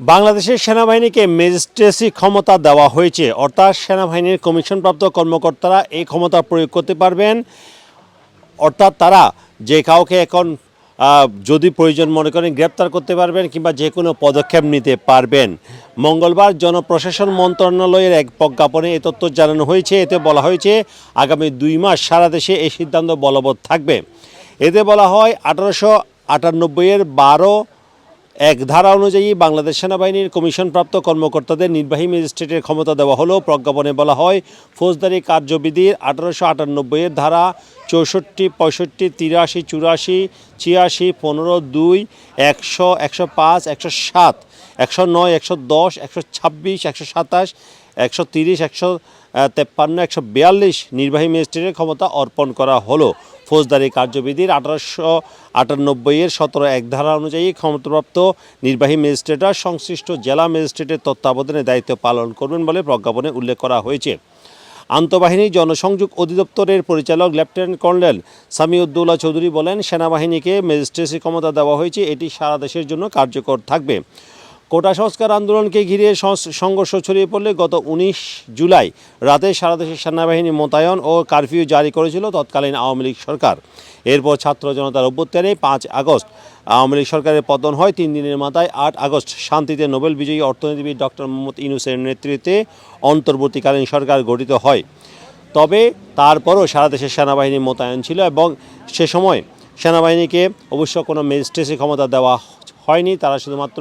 বাংলাদেশের সেনাবাহিনীকে ম্যাজিস্ট্রেসি ক্ষমতা দেওয়া হয়েছে, অর্থাৎ সেনাবাহিনীর কমিশনপ্রাপ্ত কর্মকর্তারা এই ক্ষমতা প্রয়োগ করতে পারবেন। অর্থাৎ তারা যে কাউকে এখন যদি প্রয়োজন মনে করেন গ্রেপ্তার করতে পারবেন কিংবা যে কোনো পদক্ষেপ নিতে পারবেন। মঙ্গলবার জনপ্রশাসন মন্ত্রণালয়ের এক প্রজ্ঞাপনে এ তথ্য জানানো হয়েছে। এতে বলা হয়েছে, আগামী দুই মাস সারা দেশে এই সিদ্ধান্ত বলবৎ থাকবে। এতে বলা হয়, আঠারোশো আটানব্বইয়ের বারো এক ধারা অনুযায়ী বাংলাদেশ সেনাবাহিনীর কমিশনপ্রাপ্ত কর্মকর্তাদের নির্বাহী ম্যাজিস্ট্রেটের ক্ষমতা দেওয়া হলো প্রজ্ঞাপনে বলা হয়, ফৌজদারি কার্যবিধির আঠারোশো আটানব্বইয়ের ধারা চৌষট্টি, পঁয়ষট্টি, তিরাশি, চুরাশি, ছিয়াশি, পনেরো, দুই, একশো একশো পাঁচ, একশো সাত একশো নয়, একশো দশ, একশো ছাব্বিশ, একশো সাতাশ, একশো তিরিশ, একশো তেপ্পান্ন, একশো বিয়াল্লিশ নির্বাহী ম্যাজিস্ট্রেটের ক্ষমতা অর্পণ করা হলো। ফৌজদারি কার্যবিধির আঠারোশো আটানব্বইয়ের সতেরো এক ধারা অনুযায়ী ক্ষমতাপ্রাপ্ত নির্বাহী ম্যাজিস্ট্রেটরা সংশ্লিষ্ট জেলা ম্যাজিস্ট্রেটের তত্ত্বাবধানে দায়িত্ব পালন করবেন বলে প্রজ্ঞাপনে উল্লেখ করা হয়েছে। আন্তঃবাহিনী জনসংযোগ অধিদপ্তরের পরিচালক লেফটেন্যান্ট কর্নেল সামিউদ্দৌলা চৌধুরী বলেন, সেনাবাহিনীকে ম্যাজিস্ট্রেসি ক্ষমতা দেওয়া হয়েছে, এটি সারা দেশের জন্য কার্যকর থাকবে। কোটা সংস্কার আন্দোলনকে ঘিরে সংঘর্ষ ছড়িয়ে পড়লে গত উনিশ জুলাই রাতে সারা দেশে সেনাবাহিনী মোতায়েন ও কারফিউ জারি করেছিল তৎকালীন আওয়ামী লীগ সরকার। এরপর ছাত্র জনতার অভ্যুত্থানে পাঁচ আগস্ট আওয়ামী লীগ সরকারের পতন হয় তিন দিনের মাথায় আট আগস্ট। শান্তিতে নোবেল বিজয়ী অর্থনীতিবিদ ডক্টর মোহাম্মদ ইউনুসের নেতৃত্বে অন্তর্বর্তীকালীন সরকার গঠিত হয়। তবে তারপরও সারা দেশে সেনাবাহিনী মোতায়েন ছিল এবং সে সময় সেনাবাহিনীকে অবশ্য কোনো ম্যাজিস্ট্রেসি ক্ষমতা দেওয়া হয়নি। তারা শুধুমাত্র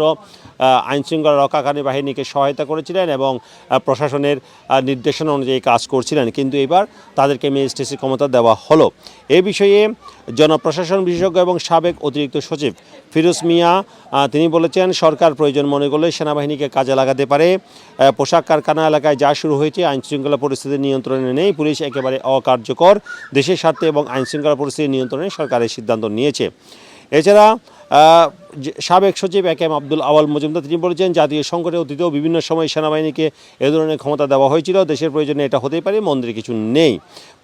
আইনশৃঙ্খলা রক্ষাকারী বাহিনীকে সহায়তা করেছিলেন এবং প্রশাসনের নির্দেশনা অনুযায়ী কাজ করছিলেন। কিন্তু এবার তাদেরকে ম্যাজিস্ট্রেসি ক্ষমতা দেওয়া হলো। এ বিষয়ে জনপ্রশাসন বিশেষজ্ঞ এবং সাবেক অতিরিক্ত সচিব ফিরোজ মিয়া তিনি বলেছেন, সরকার প্রয়োজন মনে করলে সেনাবাহিনীকে কাজে লাগাতে পারে। পোশাক কারখানা এলাকায় যা শুরু হয়েছে, আইনশৃঙ্খলা পরিস্থিতি নিয়ন্ত্রণে নেই। পুলিশ একেবারে অকার্যকর। দেশের স্বার্থে এবং আইনশৃঙ্খলা পরিস্থিতি নিয়ন্ত্রণে সরকারের সিদ্ধান্ত নিয়েছে। এছাড়া সাবেক সচিব A K M Abdul Awal Majumdar, তিনি বলেছেন, জাতীয় সংকটে অতীতেও বিভিন্ন সময় সেনাবাহিনীকে এ ধরনের ক্ষমতা দেওয়া হয়েছিল। দেশের প্রয়োজনে এটা হতেই পারে, মন্দিরে কিছু নেই।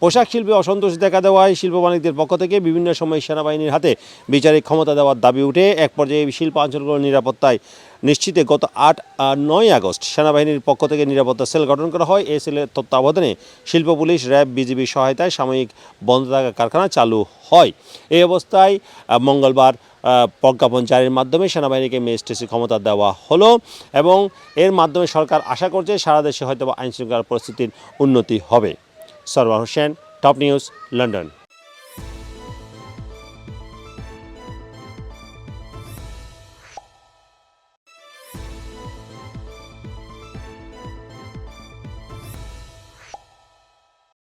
পোশাক শিল্পে অসন্তোষ দেখা দেওয়ায় শিল্প বাণিজ্যের পক্ষ থেকে বিভিন্ন সময় সেনাবাহিনীর হাতে বিচারিক ক্ষমতা দেওয়ার দাবি উঠে। এক পর্যায়ে এই শিল্পাঞ্চলগুলোর নিরাপত্তায় নিশ্চিতে গত আট আর নয় আগস্ট সেনাবাহিনীর পক্ষ থেকে নিরাপত্তা সেল গঠন করা হয়। এই সেলের তত্ত্বাবধানে শিল্প পুলিশ, র্যাব বিজিবির সহায়তায় সাময়িক বন্ধ থাকা কারখানা চালু হয়। এই অবস্থায় মঙ্গলবার প্রজ্ঞাপন জারির মাধ্যমে সেনাবাহিনীকে ম্যাজিস্ট্রেসি ক্ষমতা দেওয়া হলো এবং এর মাধ্যমে সরকার আশা করছে সারা দেশে হয়তো আইন শৃঙ্খলা পরিস্থিতির উন্নতি হবে। Sarwar Hossain, top news, London.